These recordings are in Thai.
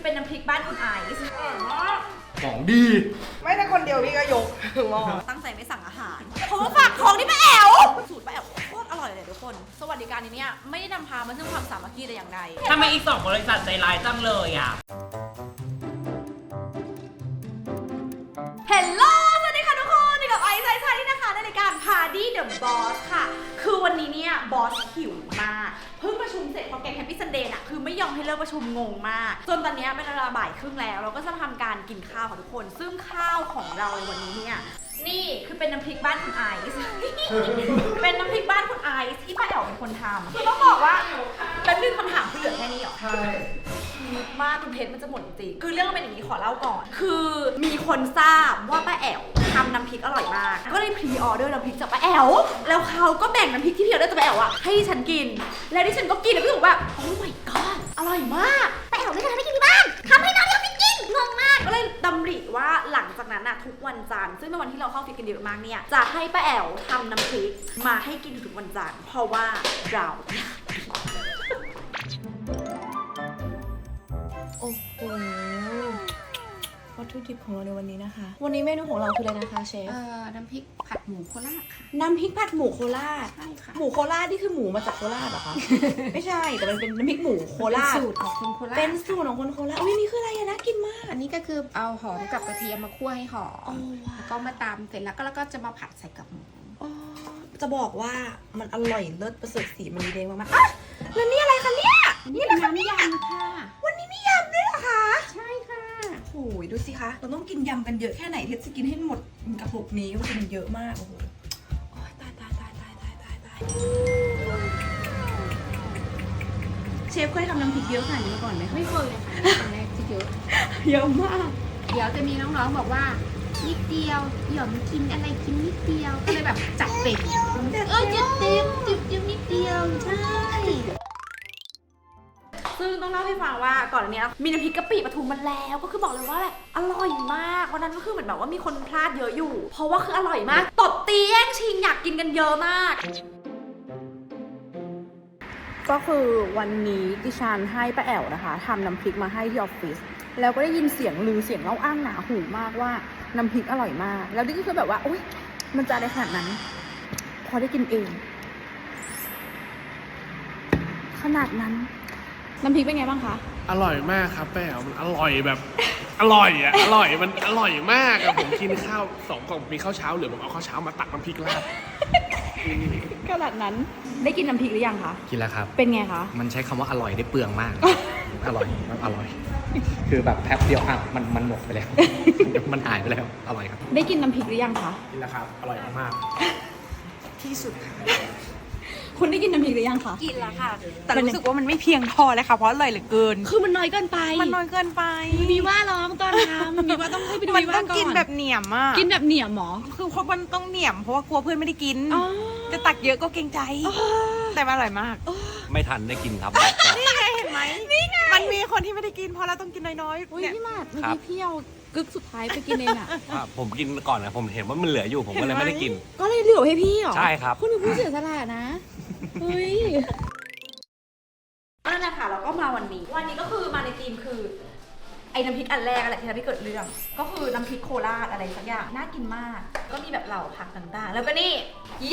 คือเป็นน้ำพริกบ้านคุณไอซ์ของดี ไม่ถ้าคนเดียวพี่ก็ยกหม้อตั้งใจไม่สั่งอาหารเพราะว่าฝากของที่ป้าแอวสูตรป้าแอวโคตรอร่อยเลยทุกคน สวัสดิการนี้เนี่ยไม่ได้นำพามาซึ่งความสามัคคีแต่อย่างใดทำไมอีกสองบริษัทใจร้ายจังเลยอะ เฮลโลสวัสดีค่ะทุกคนนี่กับไอซ์ไซซ์ที่นะคะในรายการ Party the Boss ค่ะ คือวันนี้เนี่ยบอสหิวมาก เพิ่งประชุมเสร็จพอแกงแฮปปี้ซันเดย์น่ะคือไม่ยอมให้เลิกประชุมงงมาก จนตอนเนี้ยเป็นเวลาบ่ายครึ่งแล้ว เราก็จะทำการกินข้าวค่ะทุกคน ซึ่งข้าวของเราในวันนี้เนี่ยนี่คือเป็นน้ำพริกบ้านคุณไอซ์ เป็นน้ำพริกบ้านคุณไอซ์ที่ป้าแอ๋วเป็นคนทำคือต้องบอกว่าแป๊บนึงคำถามคือเหลือแค่นี้เหรอ ใช่มุกมากคุณเพชรมันจะหมดจริง คือเรื่องมันเป็นอย่างนี้ขอเล่าก่อน คือมีคนทราบว่าป้าแอ๋ว ทำน้ำพริกอร่อยมาก ก็เลยพรีออเดอร์น้ำพริกจากป้าแอวแล้วเขาก็แบ่งน้ำพริกที่พรีออเดอร์จากป้าแอวอะให้ดิฉันกิน แล้วดิฉันก็กินแล้วก็รู้สึกว่าโอ้ my god อร่อยมากไปเอาไม่ทำให้กินที่บ้านทำให้น้องยังไม่กินงงมาก ก็เลยดำริว่าหลังจากนั้นอะทุกวันจันทร์ซึ่งเป็นวันที่เราเข้าฟิตกันเยอะมากเนี่ยจะให้ป้าแอวทำน้ำพริกมาให้กินทุกวันจันทร์เพราะว่าเรา ถุดิบของเราในวันนี้นะคะ วันนี้เมนูของเราคืออะไรนะคะเชฟ เอ่อน้ำพริกผัดหมูโคราชค่ะ น้ำพริกผัดหมูโคราช ใช่ค่ะหมูโคราชนี่คือหมูมาจากโคราชเหรอคะ ไม่ใช่ แต่มันเป็นน้ำพริกหมูโคราช เป็นสูตรของคนโคราชเป็นสูตรของคนโคราช อุ้ยนี่คืออะไรอะน่ากินมาก อันนี้ก็คือเอาหอมกับกระเทียมมาคั่วให้หออ๋อมว้าวแล้วก็มาตำเสร็จแล้วก็แล้วก็จะมาผัดใส่กับหมู อ๋อจะบอกว่ามันอร่อยเลิศประเสริฐสีมันดีเด้งมากๆอะแล้วนี่อะไรคะเนี่ยอันนี้เป็นน้ำยำค่ะ ยดูสิคะ เราต้องกินยำกันเยอะแค่ไหนที่จะกินให้หมดกระปุกนี้ก็คือมันเยอะมาก โอ้โหโอ้ยตายตายตายตายตายตายตายเชฟเคยทำน้ำพริกเยอะขนาดนี้มาก่อนไหมคะไม่เคยเลยค่ะครั้งแรกที่เยอะเยอะมาก เดี๋ยวจะมีน้องๆบอกว่า นิดเดียว หย่อมกินอะไรกินนิดเดียว ก็เลยแบบจัดเต็มเออจัดเต็มจิบจิบนิดเดียว ใช่ ซึ่งต้องเล่าให้ฟังว่าก่อนอันเนี้ยมีน้ำพริกกะปิปทุมมาแล้ว ก็คือบอกเลยว่าแบบอร่อยมากวันนั้นก็คือเหมือนแบบว่ามีคนพลาดเยอะอยู่ เพราะว่าคืออร่อยมาก ตบตีแย่งชิงอยากกินกันเยอะมาก ก็คือวันนี้ดิฉันให้ป้าแอ๋วนะคะทำน้ำพริกมาให้ที่ออฟฟิศแล้วก็ได้ยินเสียงลือเสียงเล่าอ้างหนาหูมากว่าน้ำพริกอร่อยมาก แล้วนี่ก็คือแบบว่าอุ้ยมันจะอะไรขนาดนั้น พอได้กินเอง ขนาดนั้น น้ำพริกเป็นไงบ้างคะ อร่อยมากครับแป้วมันอร่อยแบบ อร่อยอะ อร่อยมันอร่อยมากอะผมกินข้าวสองกล่องมีข้าวเช้าเหลือผมเอาข้าวเช้ามาตักน้ำพริกราดขนาดนั้นได้กินน้ำพริกหรือยังคะ กินแล้วครับ เป็นไงคะ มันใช้คำว่าอร่อยได้เปลืองมาก อร่อยมันอร่อย คือแบบแป๊บเดียวอะมันมันหมดไปแล้ว มันหายไปแล้ว อร่อยครับ ได้กินน้ำพริกหรือยังคะ กินแล้วครับ อร่อยมากคุ ณได้กินน้ำพริกหรือยังคะกินแล้วค่ะ แต่รู้สึกว่ามันไม่เพียงพอเลยค่ะ เพราะอร่อยเหลือเกิน คือมันน้อยเกินไป มันน้อยเกินไป มีว่าร้องตอนทำมีว่าต้องให้ไปดูมันมีว่าต้องก่อนกินแบบเหนียมอะกินแบบเหนียมหมอ คือเพราะมันต้องเหนียมเพราะว่ากลัวเพื่อนไม่ได้กินอ๋อจะตักเยอะก็เกรงใจ แต่มันอร่อยมาก ไม่ทันได้กินครับ นี่ไงเห็นไหมนี่ไง มันมีคนที่ไม่ได้กินเพราะเราต้องกินน้อยอุ้ๆยเนี่ยพี่หมาดเมื่อครักี้บพี่เอากึกสุดท้ายไปกินเองอะอะ ผมกินก่อนนะผมเห็นว่ามันเหลืออยู่ผมก็เลยไม่ได้กิน ก็เลยเหลือให้พี่เหรอ ใช่ครับ คุณเป็นผู้เสียสละนะ เฮ้ยนั่นแหละค่ะแล้วก็มาวันนี้ วันนี้ก็คือมาในทีมคือ ไอ้น้ำพริกอันแรกอะไรที่ทำให้เกิดเรื่อง ก็คือน้ำพริกโคราชอะไรสักอย่างน่ากินมาก ก็มีแบบเหล่าผักต่างๆ แล้วก็นี่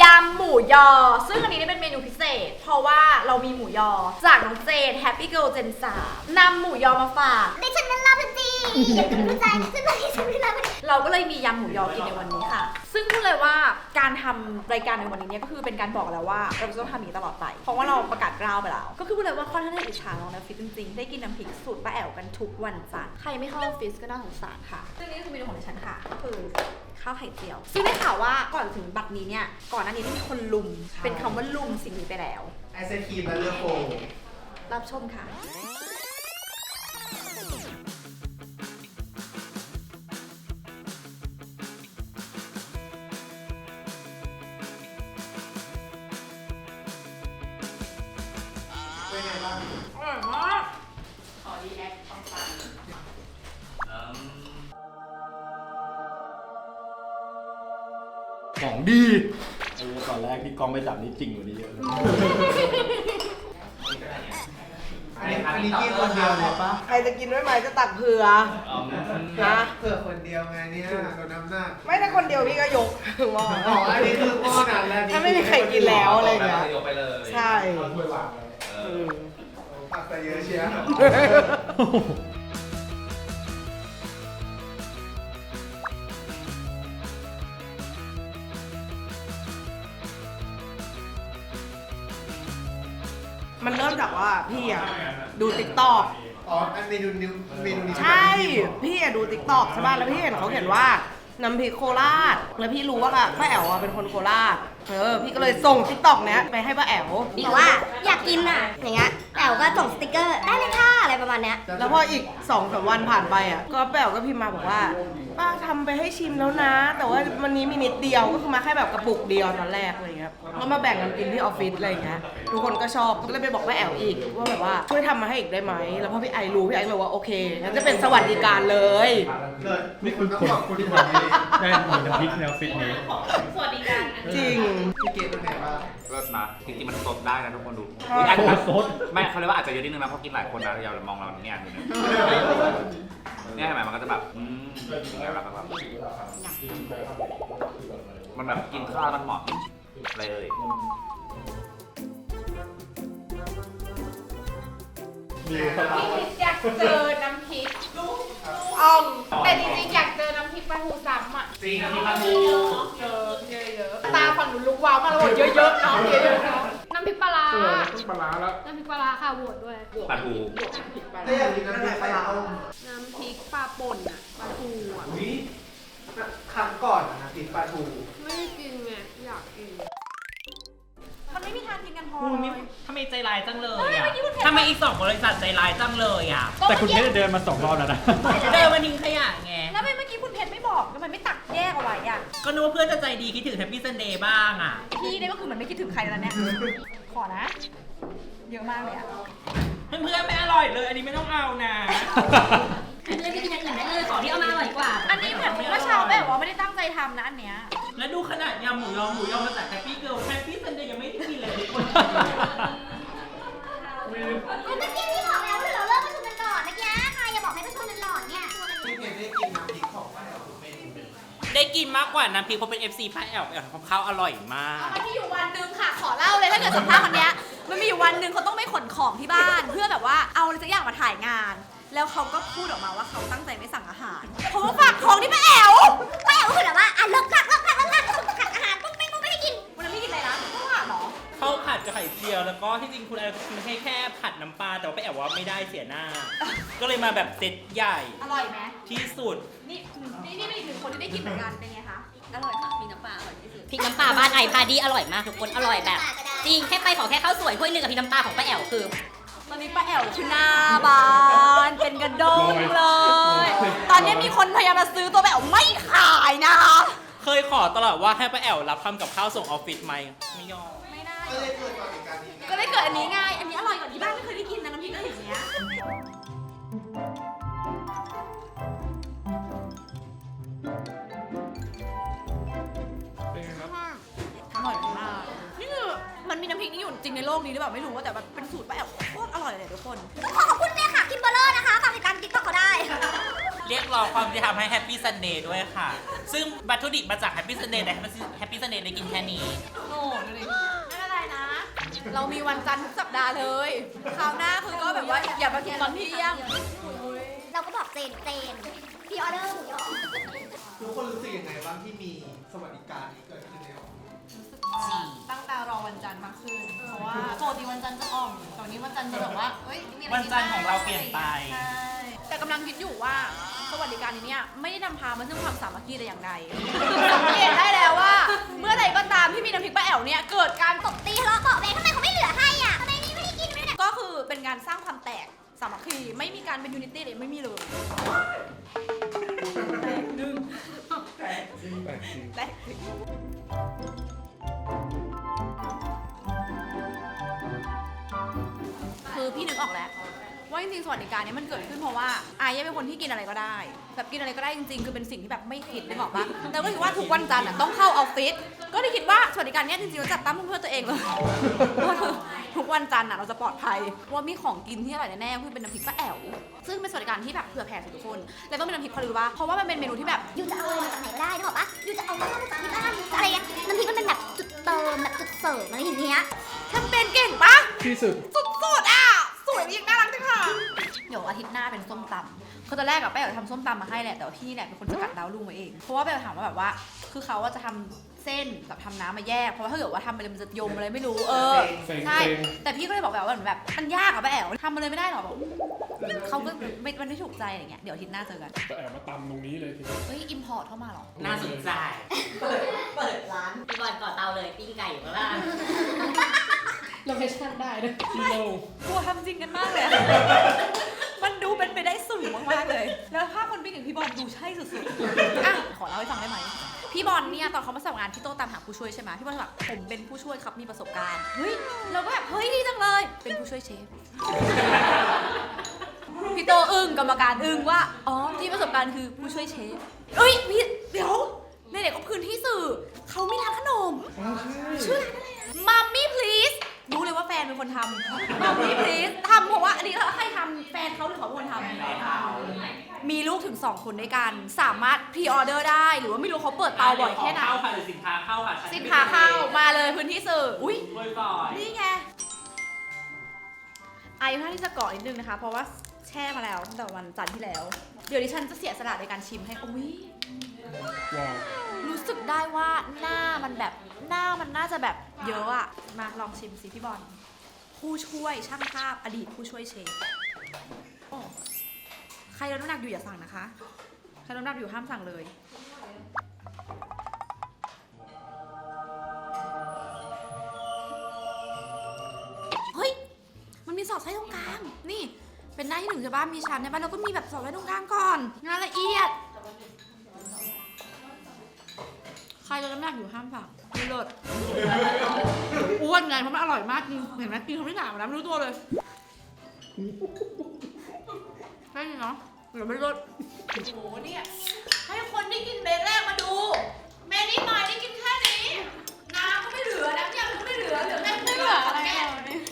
ยำหมูยอ ซึ่งอันนี้เนี่ยเป็นเมนูพิเศษ เพราะว่าเรามีหมูยอ จากน้องเจน Happy Girl Gen 3นำหมูยอมาฝาก ดิฉันนั้นรับเป็น อยากจะรู้ใจฉันไม่ฉันไม่รับเป็นเราก็เลยมียำหมูยอกินในวันนี้ค่ะ ซึ่งพูดเลยว่าการทำรายการในวันนี้เนี่ยก็คือเป็นการบอกแล้วว่าเราจะต้องทำอย่างนี้ตลอดไป เพราะว่าเราประกาศกล้าวไปแล้ว ก็คือพูดเลยว่าค่อนข้างได้อิจฉาน้องนะฟิตจริงๆ ได้กินน้ำพริกสูตรป้าแอ๋วกันทุกวันจันทร์ ใครไม่เข้าออฟฟิศก็น่าสงสารค่ะ ซึ่งนี่คือเมนูของดิฉันค่ะ ก็คือข้าวไข่เจียว ซึ่งได้ข่าวว่าก่อนถึงบัดนี้เนี่ย ก่อนหน้านี้ได้มีคนลุม เป็นคำว่าลุมสิ่งนี้ไปแล้ว ไอศครีมและเลือโฟ รับชมค่ะ เป็นไงบ้างของดีตอนแรกที่กล้องไปจับนี่จริงกว่านี้เยอะเลยไออันนี้กินคนเดียวเลยปะใครจะกินด้วยไหมจะตักเผื่อนะเผื่อคนเดียวไงเนี่ยโดนน้ำหนักไม่ได้คนเดียวพี่ก็ยกหม้ออ๋ออันนี้คือหม้อนั้นแล้วถ้าไม่มีใครกินแล้วอะไรอย่างเงี้ย ยกไปเลยใช่ ถ้วยวางเลยอืม ผักใส่เยอะเชียวมันเริ่มจากว่าพี่อะดูติ๊กต็อกอ๋ออันเมนูนี้เมนูนี้ใช่ พี่อะดูติ๊กต็อกใช่ป่ะแล้วพี่เห็นเขาเขียนว่า น้ำพริกโคราช แล้วพี่รู้ว่าป้าแอ๋วอะเป็นคนโคราช เออ พี่ก็เลยส่งติ๊กต็อกเนี้ยไปให้ป้าแอ๋วบอกว่าอยากกินอะ อย่างเงี้ยแต่วก็ส่งสติกเกอร์ได้เลยค่ะอะไรประมาณเนี้ย แล้วพออีกสองสามวันผ่านไปอะ ก็แป๋วก็พิมพ์มาบอกว่า ป้าทำไปให้ชิมแล้วนะ แต่ว่าวันนี้มีนิดเดียวก็คือมาแค่แบบกระปุกเดียวตอนแรกอะไรเงี้ยก็มาแบ่งกันกินที่ออฟฟิศอะไรเงี้ยทุกคนก็ชอบก็เลยไปบอกแม่แอ๋วอีกว่าแบบว่าช่วยทำมาให้อีกได้ไหมแล้วพอพี่ไอรู้พี่ไอก็เลยว่าโอเคงั้นจะเป็นสวัสดิการเลยเลิศนี่คุณต้องขอบคุณที่วันนี้ได้หมูน้ำพริกแนวฟิตเนสสวัสดีกัน จริงพี่เกดเป็นไงบ้างเลิศนะจริงๆมันสดได้นะทุกคนดูใช่อุ๊ยอาจจะสด ไม่เขาเรียกว่าอาจจะเยอะนิดนึงนะเพราะกินหลายคนนะอย่ามองเราเนี่ยดูเนี่ยเนี่ยเห็นไหมมันก็จะแบบอืมแบบแบบแบบมันแบบกินข้าวมันเหมาะอะไรเอ่ยพี่อยากเจอน้ำพริกอ่องแต่จริงๆอยากเจอน้ำพริกปลาทูซ้ำอะจริงที่มาดูเยอะเยอ ว้าวมาแล้วบอกเยอะๆเนาะเยอะๆเนาะน้ำพริกปลาร้าเออต้องปลาร้าแล้วน้ำพริกปลาร้าค่ะโหวตด้วย ปลาทูได้อยากกินน้ำพริกปลาร้าต้มน้ำพริกปลาป่นอะปลาทูอะอุ้ยครั้งก่อนนะกินปลาทู ไม่ได้กินไงอยากกินมัน พอคุณเลนี่ยทำไมใจร้ายจังเลยเฮ้ยอะเมื่อกี้คุณเห็น ทำไมอีกสองบริษัทใจร้ายจังเลยอะ แต่คุณเพชรเดินมาสองรอบแล้วนะ เดินมาทิ้งขยะไง แล้วทำไมเมื่อกี้คุณเพชรไม่บอกทำไมไม่ตักแยกเอาไว้อะก็นึกว่าเพื่อนจะใจดีคิดถึงแฮปปี้ซันเดย์บ้างอะ พี่เนี่ยก็คือเหมือนไม่คิดถึงใครแล้วเนี่ย ขอนะ เยอะมากเลยอะเพื่อนๆไม่อร่อยเลย อันนี้ไม่ต้องเอานะเพื่อนไปกินอย่างอื่นได้เลยของที่เอามาอร่อยกว่าอันนี้เหมือนเมื่อเช้าแบบว่าไม่ได้ตั้งใจทำนะอันเนี้ย แล้วดูขนาดยำหมูยอหมูยอมาจากแฮปปี้เกิร์ลแฮปปี้ซันเดย์ยังไม่ได้กินเลยทุกคนก็เมื่อกี้ที่บอกแล้วว่าเราเลิกประชุมกันก่อนเมื่อกี้ใครอย่าบอกให้ประชุมกันก่อนเนี่ยพี่เกดได้กินน้ำพริกของป้าแอ๋วทุกเมนูได้กินมากกว่าน้ำพริกเพราะเป็น FC ป้าแอลแอลทำข้าวอร่อยมาก มันมีอยู่วันหนึ่งค่ะขอเล่าเลยถ้าเกิดสัมภาษณ์คนเนี้ยมันมีอยู่วันหนึ่งเขาต้องไปขนของที่บ้าน เพื่อแบบว่าเอาอะไรสักอย่างมาถ่ายงาน แล้วเขาก็พูดออกมาว่าเขาตั้งใจไม่สั่งอาหารเขามาฝากของที่แม่แอ๋วป้าแอ๋วคือแบบว่าอะเลิกพักเลิกพักเลิก ไข่เจียวแล้วก็ที่จริงคุณแอลกินแค่แค่ผัดน้ำปลาแต่ว่าป้าแอลว่าไม่ได้เสียหน้า ก็เลยมาแบบเซตใหญ่อร่อยไหมที่สุด นี่นี่นี่เป็นอีกหนึ่งคนที่ได้กินเหมือนกันเป็นไงคะอร่อยค่ะมีน้ำปลาอร่อยที่สุดพริกน้ำปลาบ้านไอพาดีอร่อยมากทุกคนอร่อยแบบ จริงแค่ไปขอแค่ข้าวสวยถ้วยหนึงกับพริกน้ำปลาของป้าแอ๋วคือ ตอนนี้ป้าแอ๋วคือหน้าบานเป็นกระด้งเลย ตอนนี้มีคนพยายามมาซื้อตัวป้าแอ๋วไม่ขายนะคะ เคยขอตลอดว่าให้ป้าแอลรับทำกับข้าวส่งออฟฟิศไหมไม่ยอมไม่ได้ ก็เลยเกิดมาเหตุการณ์นี้ก็ได้เกิดอันนี้ไง อันนี้อร่อยกว่าที่บ้านไม่เคยได้กินนะน้ำพริกกะหรี่เนี้ย เป็นไงครับ อร่อยมาก นี่คือมันมีน้ำพริกนี้อยู่จริงในโลกนี้หรือเปล่าไม่รู้ว่าแต่แบบเป็นสูตรป้าแอ๋วโคตรอร่อยเลยทุกคน ขอขอบคุณเนี่ยค่ะ คิมเบอร์เลอร์นะคะฝากติดตามติ๊กต็อกเขาได้ เรียกร้องความยุติธรรมให้แฮปปี้ซันเดย์ด้วยค่ะ ซึ่งวัตถุดิบมาจากแฮปปี้ซันเดย์แต่แฮปปี้ซันเดย์ได้กินแค่นี้ เรามีวันจันทร์ทุกสัปดาห์เลยคราวหน้าคือก็แบบว่าอย่ามากินตอนเที่ยง เราก็บอกเจนเจนพรีออเดอร์หมูยอทุกคนรู้สึกยังไงบ้างที่มีสวัสดิการนี้เกิดขึ้นในออฟฟิศตั้งตารอวันจันทร์มากขึ้น เพราะว่าปกติวันจันทร์จะอ่อมตอนนี้วันจันทร์จะแบบว่าเฮ้ยมีะไรวันจันทร์ของเราเปลี่ยนไป ใช่ แต่กำลังคิดอยู่ว่า สวัสดิการนี้เนี่ยไม่ได้นำพามาซึ่งความสามัคคีแต่อย่างใดสังเกตได้แล้วว่า เมื่อใดก็ตามที่มีน้ำพริกป้าแอ๋วเนี่ยเกิดการตบตีทะเลาะเบาะแว้งทำไมเขาไม่เหลือให้อะทำไมนี่ไม่ได้กินไม่ได้ก็คือเป็นการสร้างความแตกสามัคคีไม่มีการเป็นยูนิตี้เลยไม่มีเลยแตกหนึ่งแตกจริงแตกจริงคือพี่นึกออกแล้ว ว่าจริงๆสวัสดิการเนี้มันเกิดขึ้นเพราะว่าอายเป็นคนที่กินอะไรก็ได้ แบบกินอะไรก็ได้จริงๆ คือเป็นสิ่งที่แบบไม่คิดนึกออกปะแต่ก็คิดว่าทุกวันจันทร์อะต้องเข้าออฟฟิศก็ได้คิดว่าสวัสดิการเนี้ยจริงๆเราจัดตั้งเพื่อตัวเองเลยทุกวันจันทร์อะเราจะปลอดภัยว่ามีของกินที่อร่อยแน่ๆคือเป็นน้ำพริกป้าแอ๋วซึ่งเป็นสวัสดิการที่แบบเผื่อแผ่สำหรับทุกคนและต้องเป็นน้ำพริกเพราะรู้ว่าเพราะว่ามันเป็นเมนูที่แบบยูจะเอาอะไรมาจากไหนก็ได้นึกออกปะยูจะเอาข้าวมาจากที่บ้านยูจะอะไรเงี้ยน้ำพริกมันเป็นแบบจุดเติมแบบจุดเสริมอะไรอย่างเงี้ยทำเป็นเก่งปะที่สุดสุด ทิตย์หน้าเป็นส้มตำคือตอนแรกอะแป้งอยากทำส้มตำมาให้แหละแต่ว่าพี่เนี่ยเป็นคนสกัดดาวลุงมาเอง เพราะว่าแป้งถามว่าแบบว่า คือเขาว่าจะทำเส้นกับทำน้ำมาแยก เพราะว่าถ้าเกิดว่าทำไปเลยมันจะยมอะไรไม่รู้ เออ เซ็งใช่ เซ็ง แต่พี่ก็เลยบอกแบบว่าเหมือนแบบมันยากอะป้าแอ๋วทำมาเลยไม่ได้หรอบอกเขาก็ไม่มันไม่ถูกใจอะไรเงี้ยเดี๋ยวอาทิตย์หน้าเจอกันไปแอบมาตำตรงนี้เลยทีนี้เฮ้ยอิมพอร์ตเข้ามาเหรอ น่าสนใจพี่บอลก่อเตาเลยปิ้งไก่อยู่ข้างล่างโลเคชั่นได้นะที่โล กลัวทำจริงกันมากเลยอะ มันดูเป็นไปได้สูงมากๆเลย แล้วภาพคนปิ้งกับพี่บอลดูใช่สุดๆอะขอเล่าให้ฟังได้ไหม พี่บอลเนี่ยตอนเขามาสมัครงานพี่โตตามหาผู้ช่วยใช่ไหมพี่บอลแบบผมเป็นผู้ช่วยครับมีประสบการณ์ เฮ้ยเราก็แบบเฮ้ยดีจังเลย เป็นผู้ช่วยเชฟ พี่โตอึ้งกรรมการอึ้งว่า อ๋อที่ประสบการณ์คือผู้ช่วยเชฟเอ้ยพี่เดี๋ยวในเด็กก็พื้นที่สื่อเขามีร้านขนม ชื่อร้านอะไรนะมัมมี่ please รู้เลยว่าแฟนเป็นคนทำมัมมี่ please ทำเพราะว่าอันนี้ใครทำแฟนเขาหรือเขาเป็นคนทำมีลูกถึง2คนด้วยกัน สามารถพรีออเดอร์ได้ หรือว่าไม่รู้เขาเปิดเตาบ่อยแค่ไหนเข้าค่ะหรือสินค้าเข้าค่ะสินค้าเข้ามาเลยพื้นที่สื่ออุ้ยด้วยก่อนนี่ไงไอายุท่าที่จะเกาะนิดนึงนะคะ เพราะว่าแช่มาแล้วตั้งแต่วันจันทร์ที่แล้ว เดี๋ยวดิฉันจะเสียสละในการชิมให้อุ้ยว้าวรู้ สึกได้ว่าหน้ามันแบบหน้ามันน่าจะแบบเยอะอะมาลองชิมสิพี่บอลผู้ช่วยช่างภาพอดีตผู้ช่วยเชฟโอ้ใครลดน้ำหนักอยู่อย่าสั่งนะคะ ใครลดน้ำหนักอยู่ห้ามสั่งเลย เฮ้ย มันมีสอดไส้ตรงกลาง นี่ เป็นหน้าที่หนึ่งใช่ปะมีชั้นใช่ปะแล้วก็มีแบบสอดไส้ตรงกลางก่อน งานละเอียด ใครลดน้ำหนักอยู่ห้ามสั่งไม่เลิศอ้วนไงเพราะมันอร่อยมากจริงเห็นไหมกินเขาไม่หนาวนะไม่รู้ตัวเลยใช่เนาะเดี๋ยวไม่เลิศโอ้โหเนี่ยให้คนที่กินเบรกแรกมาดู เมนี่หมายได้กินแค่นี้ น้ำก็ไม่เหลือน้ำยำก็ไม่เหลือเหลือแค่ไม่เหลืออะไรอะ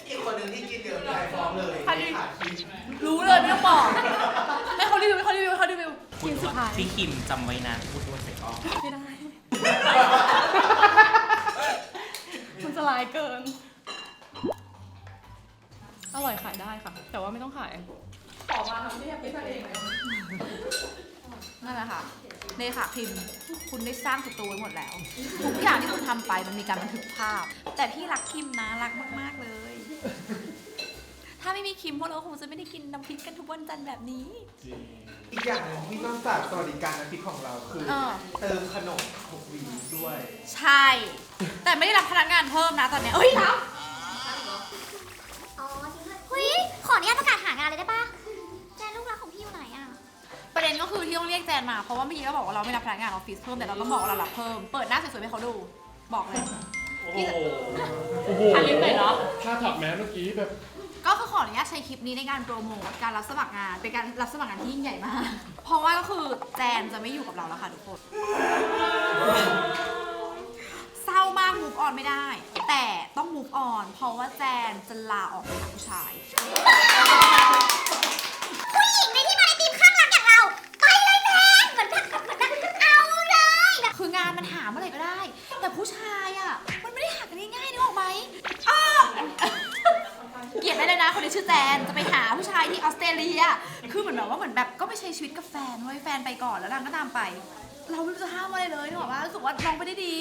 อีกคนหนึ่งที่กินเดี๋ยวใจฟ้องเลยใครดิขาดคิดรู้เลยไม่ต้องบอกให้เขารีวิวให้เขารีวิวให้เขารีวิวกินสุดท้ายพี่คิมจำไว้นะพูดว่าเสร็จออกไม่ได้ มันจะลายเกิน อร่อยขายได้ค่ะ แต่ว่าไม่ต้องขาย ขอมาทำที่อยากกินเองนั่นแหละค่ะนี่ค่ะพิมพ์ คุณได้สร้างสตูไว้หมดแล้ว ทุกอย่างที่คุณทำไปมันมีการบันทึกภาพ แต่พี่รักคิมนะ รักมาก ๆ เลย ถ้าไม่มีคิมพวกเราคงจะไม่ได้กินน้ำพริกกันทุกวันจันทร์แบบนี้อีกอย่างหนึ่งที่นอกจากสวัสดิการน้ำพริกของเราคือ เออ เติมขนมทุกวีด้วย ใช่ แต่ไม่ได้รับพนักงานเพิ่มนะตอนเนี้ยเอ้ยรับอ๋อจริงด้วยเฮ้ย ขออนุญาตประกาศหางานเลยได้ปะแจนลูกรักของพี่อยู่ไหนอะ ประเด็นก็คือที่ต้องเรียกแจนมา เพราะว่าเมื่อกี้เราบอกว่าเราไม่รับพนักงานออฟฟิศเพิ่มแต่เราต้องบอกว่าเรารับเพิ่ม เปิดหน้าสวยๆให้เขาดู บอกเลย โอ้โหโอ้โหทันลิ้นไปเนอะถ้าถับแม้เมื่อกี้แบบ ก็คือขออนุญาตใช้คลิปนี้ในการโปรโมทการรับสมัครงาน เป็นการรับสมัครงานที่ยิ่งใหญ่มาก เพราะว่าก็คือแจนจะไม่อยู่กับเราแล้วค่ะทุกคน เศร้ามากมูฟออนไม่ได้ แต่ต้องมูฟออนเพราะว่าแจนจะลาออกไปหาผู้ชาย นเว้ยแฟนไปก่อนแล้วนางก็ตามไป เราไม่รู้จะห้ามอะไรเลยนึกออกว่ารู้สึกว่าน้องไปได้ดี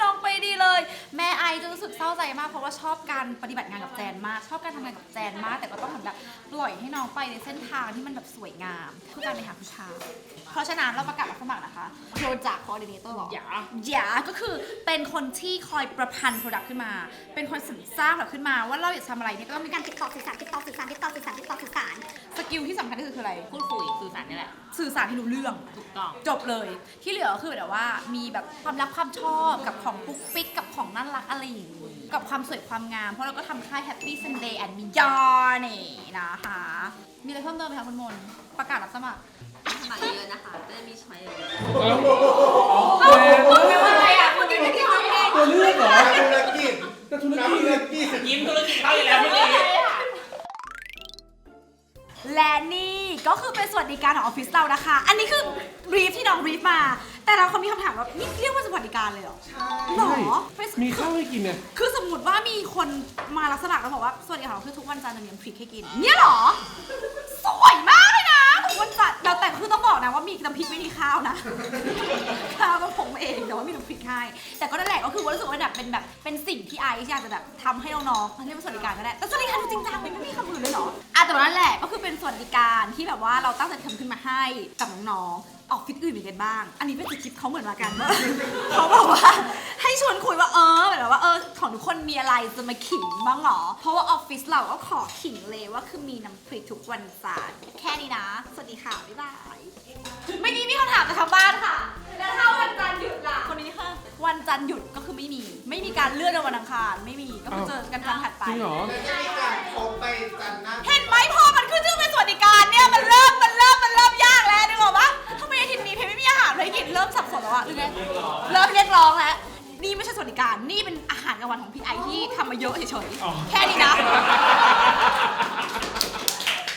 น้องไปดีเลย แม่ไอจะรู้สึก เศร้าใจมากเพราะว่าชอบการปฏิบัติงานกับแจนมาก ชอบการทำงานกับแจนมาก แต่ก็ต้องเหมือนแบบปล่อยให้น้องไปในเส้นทางที่มันแบบสวยงามคือการไปหาผู้ชายเพราะฉะนั้นเราประกาศรับสมัครนะคะโปรจากคอร์ดิเนเตอร์หรอ อย่า อย่าก็คือเป็นคนที่คอยประพันธ์โปรดักต์ขึ้นมา เป็นคนสรรสร้างแบบขึ้นมา ว่าเราอยากทำอะไรเนี่ยก็ต้องมีมีการติดต่อสื่อสารติดต่อสื่อสารติดต่อสื่อสารติดต่อสื่อสารสกิลที่สำคัญที่สุดคืออะไร พูดคุยสื่อสารนี่แหละ สื่อสารให้รู้เรื่อง ถูกต้อง จบเลยที่เหลือก็คือแบบว่ามีแบบความรักความชอบกับของปุ๊กปิ๊กกับของน่ารักอะไรอย่างนี้กับความสวยความงาม เพราะเราก็ทำค่าย Happy Sunday and Beyond นี่นะคะ มีอะไรเพิ่มเติมไหมคะคุณมนต์ประกาศรับสมัครสมัครเยอะนะคะจะได้มีช้อยเยอะไม่ว่าอะไรอะคุณไม่ได้ทำเองตัวเลือกเหรอธุรกิจแต่ธุรกิจยิ้มธุรกิจเข้าอีกแล้วเมื่อกี้และนี่ก็คือเป็นสวัสดิการของออฟฟิศเรานะคะ อันนี้คือบรีฟที่น้องบรีฟมา แต่เราเขามีคำถามว่านี่เรียกว่าสวัสดิการเลยเหรอ หรอเป็นมีข้าวให้กินเนี่ยคือสมมติว่ามีคนมาลักษณะแล้วบอกว่าสวัสดีค่ะคือทุกวันจันทร์จะมีน้ำพริกให้กิน เนี่ยเหรอ สวยมากเลยนะทุกวันจันทร์เราแต่คือต้องบอกนะว่ามีน้ำพริกไม่มีข้าวนะ ข้าวก็ผงมาเองแต่ว่ามีน้ำพริกให้แต่ก็นั่นแหละก็คือว่ารู้สึกว่าแบบเป็นแบบเป็นสิ่งที่ไอซ์อยากจะแบบทำให้น้องๆเรียกว่าสวัสดิการก็ได้แต่สวัสดิการจริงจังไม่มีคำอื่นเลยเหรออะแต่ว่านั่นแหละก็คือเป็นสวัสดิการที่แบบว่าเราตั้งใจทำขึ้นมาให้กับน้องๆ ออกฟิตอื่นมีกันบ้าง อันนี้เป็นสคริปต์เขาเหมือนมากันว่า เขาบอกว่าให้ชวนคุยว่าเออแบบว่าเออของทุกคนมีอะไรจะมาขิงบ้างเหรอ เพราะว่าออฟฟิศเราก็ขอขิงเลยว่าคือมีน้ำพริกทุกวันจันทร์แค่นี้นะ สวัสดีค่ะ บ๊ายบายเมื่อกี้มีคำถามจากทางบ้านค่ะ แล้วถ้าวันจันทร์หยุดล่ะ คนนี้ค่ะ วันจันทร์หยุดก็คือไม่มี ไม่มีการเลื่อนในวันอังคาร ไม่มี ก็คือเจอกันวันถัดไป จริงเหรอคบไปจันทร์หน้า เห็นไหมพอมันขึ้นชื่อเป็นสวัสดิการเนี่ยมันเริ่ม เริ่มสับสนแล้วอะหรือไงเริ่มเรียกร้องแล้ว นี่ไม่ใช่สวัสดิการ นี่เป็นอาหารกลางวันของพี่ไอที่ทำมาเยอะเฉยๆ แค่นี้นะ